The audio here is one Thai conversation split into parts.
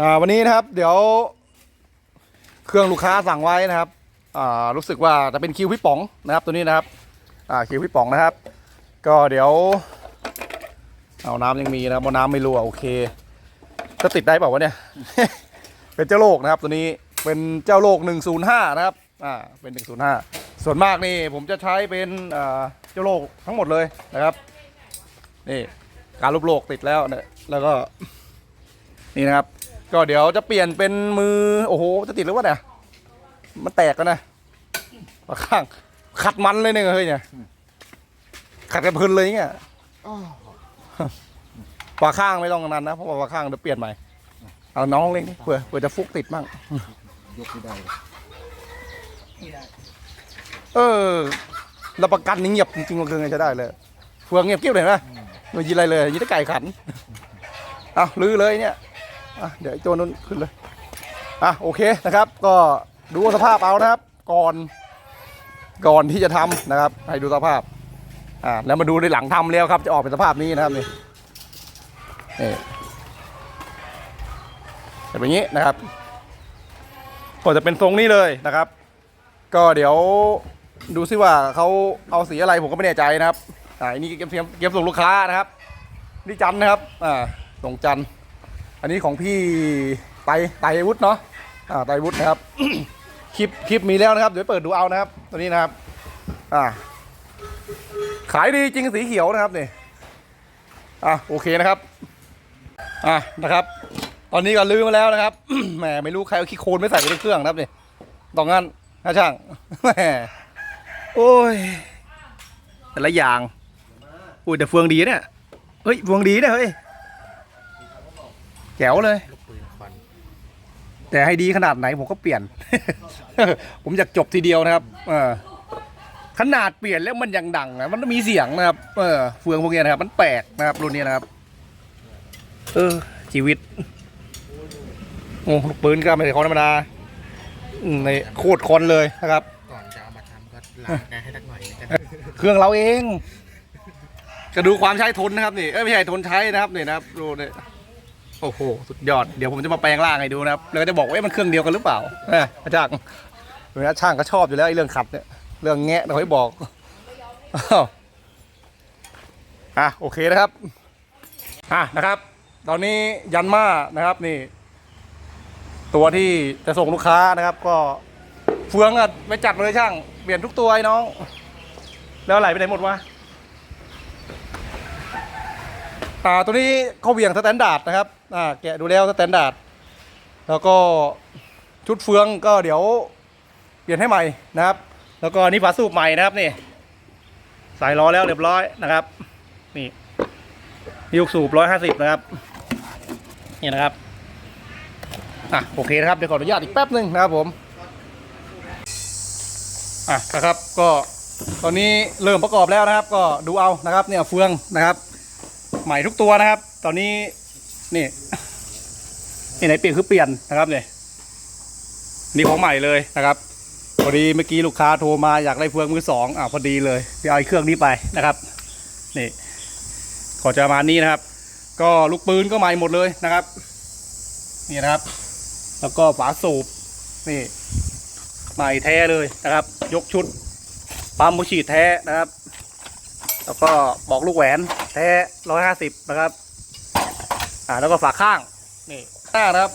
อ่าวันนี้นะครับเดี๋ยวเครื่องลูกค้าสั่งไว้นะครับอ่ารู้สึกว่าจะเป็นคิวพี่ป๋องนะครับตัวนี้นะครับอ่าคิวพี่ป๋องนะครับ ก็เดี๋ยวเอาน้ำยังมีนะครับเอาน้ำไม่รั่วโอเคจะติดได้เปล่าวะเนี่ยเป็นเจ้าโลกนะครับ ตัวนี้เป็นเจ้าโลก 105 นะครับอ่าเป็น 105 ส่วนมากนี่ผมจะใช้เป็นอ่าเจ้าโลกทั้งหมดเลยนะครับนี่การรูปโลกติดแล้วเนี่ยแล้วก็นี่นะครับ ก็เดี๋ยวจะเปลี่ยนเป็นมือ โอ้โห จะติดหรือวะเนี่ย มันแตกแล้วนะฝาข้าง ขัดมันเลยเนี่ยเฮ้ยเนี่ย ขัดกันเพลินเลยเนี่ยฝาข้างไม่ต้องนานนะเพราะว่าฝาข้างเดี๋ยวเปลี่ยนใหม่ เอาน้องเล่นเผื่อเผื่อจะฟุกติดมั่งยกไม่ได้เลยเออรับประกันนี่เงียบจริงๆมันคือไงจะได้เลยเฟือเงียบเกียบเลยนะไม่ยินอะไรเลยยินแต่ไก่ขัน เอาลื้อเลยเนี่ย อะเดี๋ยวไอ้โจนนนขึ้นเลย อะโอเคนะครับ ก็ดูสภาพเอานะครับ ก่อน ก่อนที่จะทำนะครับ ให้ดูสภาพ อ่าแล้วมาดูในหลังทำแล้วครับ จะออกเป็นสภาพนี้นะครับนี่นี่เป็นแบบนี้นะครับ ก็จะเป็นทรงนี้เลยนะครับ ก็เดี๋ยวดูซิว่าเขาเอาสีอะไรผมก็ไม่แน่ใจนะครับอ่าอันนี้เกมเกมเกมส่งลูกค้านะครับ นี่จันนะครับ อ่าส่งจัน อันนี้ของพี่ไตไตวุฒิเนาะอ่าไตวุฒินะครับ คลิปคลิปมีแล้วนะครับ เดี๋ยวเปิดดูเอานะครับ ตัวนี้นะครับ อ่า ขายดีจริงสีเขียวนะครับนี่อะโอเคนะครับ อะนะครับ ตอนนี้ก็ลืมมาแล้วนะครับ แหมไม่รู้ใครเอาขี้โคลนไม่ใส่ไปในเครื่องนะครับนี่ตองงั้นนะช่างแหมโอ้ยแต่ละอย่างอุ้ยแต่เฟืองดีเนี่ยเฮ้ยเฟืองดีเนี่ยเฮ้ย แจ๋วเลย ลูกปืนควันแต่ให้ดีขนาดไหนผมก็เปลี่ยน ผมอยากจบทีเดียวนะครับ เออ ขนาดเปลี่ยนแล้วมันยังดังนะมันมีเสียงนะครับ เออเฟืองพวกเนี้ยนะครับ มันแปลกนะครับรุ่นนี้นะครับ เออ ชีวิตโอ้ลูกปืนก็ไม่ใช่ของธรรมดาอืมในโคตรคอนเลยนะครับ ก่อนจะเอามาทำก็ล้างกันให้สักหน่อยจะได้เครื่องเราเองก็ดูความใช้ทนนะครับนี่ เอ้ยไม่ใช่ทนใช้นะครับนี่นะครับดูนี่ โอ้โห สุดยอด เดี๋ยวผมจะมาแปลงร่างให้ดูนะครับ แล้วก็จะบอกว่าเอ๊ะมันเครื่องเดียวกันหรือเปล่าเออาจารย์เวลาช่างก็ชอบอยู่แล้วไอ้เรื่องขัดเนี่ย เรื่องแงะเราให้บอกอะโอเคนะครับ อะนะครับ ตอนนี้ยันมานะครับนี่ ตัวที่จะส่งลูกค้านะครับ ก็เฟืองอะไปจัดเลยช่าง เปลี่ยนทุกตัวไอ้น้อง แล้วไหลไปไหนหมดวะอ่าตัวนี้เขาเวียงสแตนดาร์ดนะครับ อ่าแกะดูแล้วสแตนดาร์ดแล้วก็ชุดเฟืองก็เดี๋ยวเปลี่ยนให้ใหม่นะครับ แล้วก็นี่ฝาสูบใหม่นะครับนี่ใส่ล้อแล้วเรียบร้อยนะครับนี่ยกสูบร้อยห้าสิบนะครับนี่นะครับอะโอเคนะครับเดี๋ยวขออนุญาตอีกแป๊บหนึ่งนะครับผมอะนะครับก็ตอนนี้เริ่มประกอบแล้วนะครับ ก็ดูเอานะครับ เนี่ยเฟืองนะครับ ใหม่ทุกตัวนะครับ ตอนนี้ นี่นี่ไหนเปลี่ยนคือเปลี่ยนนะครับเนี่ยนี่ของใหม่เลยนะครับพอดีเมื่อกี้ลูกค้าโทรมาอยากได้เฟืองมือสองอะพอดีเลยไปเอาเครื่องนี้ไปนะครับนี่ขอจะมานี้นะครับ ก็ลูกปืนก็ใหม่หมดเลยนะครับ นี่นะครับ แล้วก็ฝาสูบนี่ใหม่แท้เลยนะครับ ยกชุดปั๊มบุฉีดแท้นะครับ แล้วก็บอกลูกแหวนแท้ร้อยห้าสิบนะครับ อ่าแล้วก็ฝาข้างนี่หน้านะครับ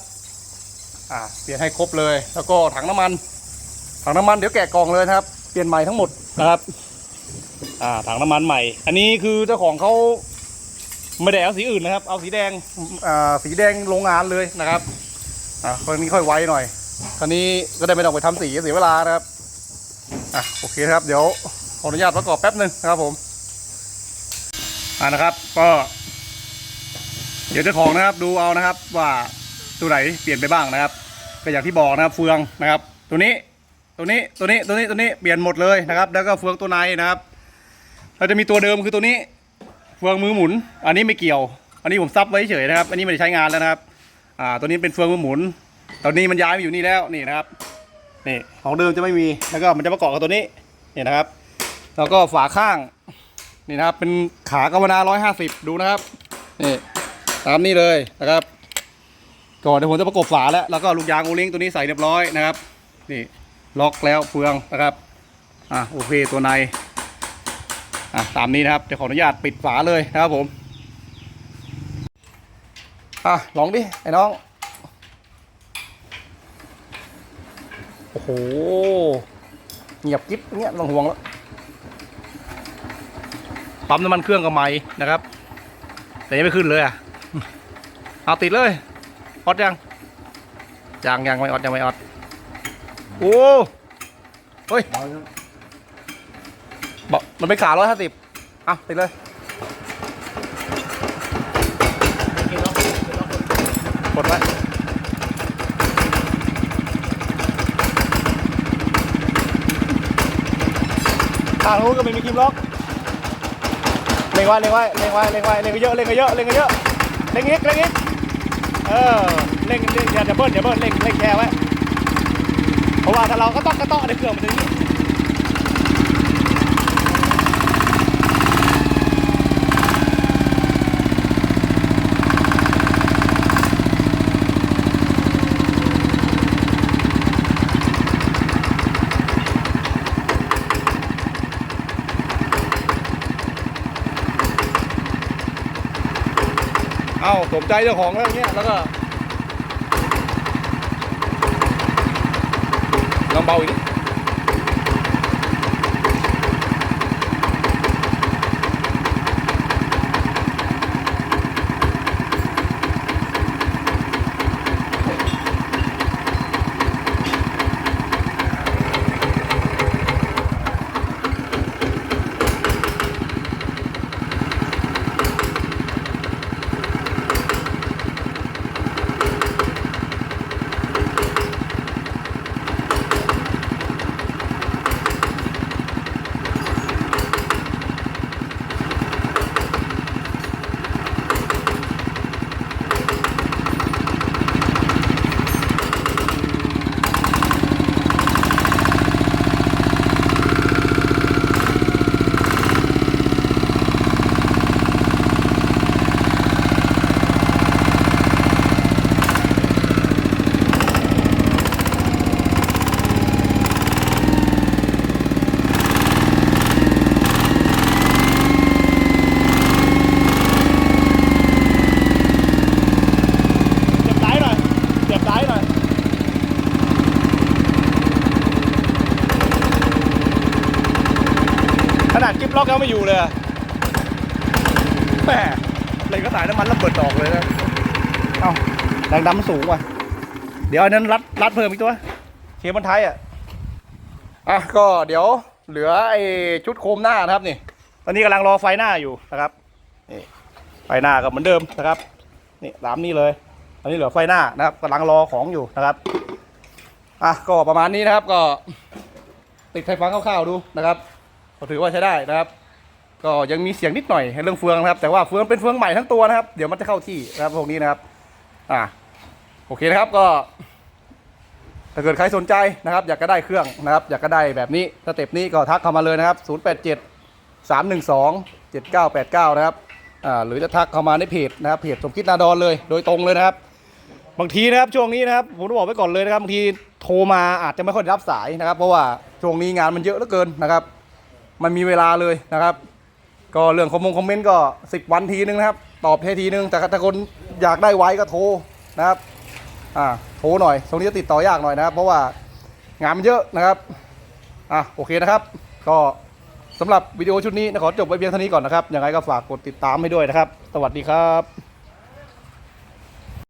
อ่าเปลี่ยนให้ครบเลย แล้วก็ถังน้ำมัน ถังน้ำมันเดี๋ยวแกะกล่องเลยนะครับ เปลี่ยนใหม่ทั้งหมดนะครับอ่าถังน้ำมันใหม่ อันนี้คือเจ้าของเขาไม่ได้เอาสีอื่นนะครับ เอาสีแดงอ่าสีแดงโรงงานเลยนะครับอ่าคนนี้ค่อยไวหน่อยครานี้ก็ได้ไม่ต้องไปทำสีเสียเวลานะครับอะโอเคครับ เดี๋ยวขออนุญาตประกอบแป๊บหนึ่งนะครับผมอ่านะครับ ก็ เดี๋ยวเจ้าของนะครับดูเอานะครับว่าตัวไหนเปลี่ยนไปบ้างนะครับ ก็อย่างที่บอกนะครับเฟืองนะครับ ตัวนี้ตัวนี้ตัวนี้ตัวนี้ตัวนี้เปลี่ยนหมดเลยนะครับ แล้วก็เฟืองตัวในนะครับ เราจะมีตัวเดิมคือตัวนี้ เฟืองมือหมุน อันนี้ไม่เกี่ยว อันนี้ผมซับไว้เฉยนะครับ อันนี้ไม่ได้ใช้งานแล้วนะครับ อ่า ตัวนี้เป็นเฟืองมือหมุน ตอนนี้มันย้ายมาอยู่นี่แล้วนี่นะครับนี่ของเดิมจะไม่มีแล้วก็มันจะประกอบกับตัวนี้นี่นะครับ แล้วก็ฝาข้างนี่นะครับเป็นขากาวนาร้อยห้าสิบดูนะครับนี่ ตามนี้เลยนะครับ ก่อนเดี๋ยวผมจะประกบฝาแล้วแล้วก็ลูกยางโอลิงตัวนี้ใส่เรียบร้อยนะครับ นี่ล็อกแล้วเฟืองนะครับอะโอเคตัวในอะตามนี้นะครับเดี๋ยวขออนุญาตปิดฝาเลยนะครับผมอะลองดิไอ้น้องโอ้โหเงียบกิ๊บเงี้ยไม่ต้องห่วงแล้วปั๊มน้ำมันเครื่องกับไม้นะครับ แต่ยังไม่ขึ้นเลยอะ เอาติดเลยออดยังยังยังไม่ออดยังไม่ออดโอ้เฮ้ยบอกมันเป็นขาร้อยห้าสิบเอาติดเลยกดไว้ทางนู้นก็ไม่มีคิมล็อกเล็งไว้เล็งไว้เล็งไว้เล็งไว้เล็งเยอะเล็งเยอะเล็งเยอะเล็งอีกเล็งอีก เออเล่งเล่งอย่าอย่าเบิ้ลอย่าเบิ้ลเล่งเล่งแค่ไว้เพราะว่าถ้าเราก็ต้องกระต้อในเครื่องมันจะ เอ้าสมใจเจ้าของแล้วเงี้ยแล้วก็ลองเบาอีกนิด ขนาดกิ๊บล็อกแล้วไม่อยู่เลยอะแหมเลยก็สายน้ำมันระเบิดออกเลยนะ เอ้าแรงดันมันสูงว่ะ เดี๋ยวอันนั้นรัดรัดเพิ่มอีกตัวเคมันไทยอะ อะก็เดี๋ยวเหลือไอ้ชุดโคมหน้านะครับนี่ ตอนนี้กำลังรอไฟหน้าอยู่นะครับ นี่ไฟหน้าก็เหมือนเดิมนะครับ นี่ตามนี้เลยอันนี้เหลือไฟหน้านะครับกำลังรอของอยู่นะครับ อะก็ประมาณนี้นะครับก็ติดไฟฟ้าคร่าวๆดูนะครับ ก็ถือว่าใช้ได้นะครับ ก็ยังมีเสียงนิดหน่อยในเรื่องเฟืองนะครับ แต่ว่าเฟืองเป็นเฟืองใหม่ทั้งตัวนะครับ เดี๋ยวมันจะเข้าที่นะครับพวกนี้นะครับ อะโอเคนะครับก็ ถ้าเกิดใครสนใจนะครับ อยากจะได้เครื่องนะครับ อยากจะได้แบบนี้สเต็ปนี้ก็ทักเข้ามาเลยนะครับ 087 312 7989 นะครับอ่าหรือจะทักเข้ามาในเพจนะครับเพจสมคิดนาดอนเลยโดยตรงเลยนะครับ บางทีนะครับช่วงนี้นะครับผมต้องบอกไว้ก่อนเลยนะครับบางทีโทรมาอาจจะไม่ค่อยรับสายนะครับ เพราะว่าช่วงนี้งานมันเยอะเหลือเกินนะครับ มันมีเวลาเลยนะครับ ก็เรื่องคอมมงคอมเมนต์ก็ 10 วันทีนึงนะครับ ตอบแค่ทีนึง แต่ถ้าคนอยากได้ไวก็โทรนะครับอ่าโทรหน่อย ตรงนี้จะติดต่อยากหน่อยนะครับ เพราะว่างานมันเยอะนะครับอะโอเคนะครับ ก็สำหรับวิดีโอชุดนี้นะขอจบไว้เพียงเท่านี้ก่อนนะครับยังไงก็ฝากกดติดตามให้ด้วยนะครับ สวัสดีครับ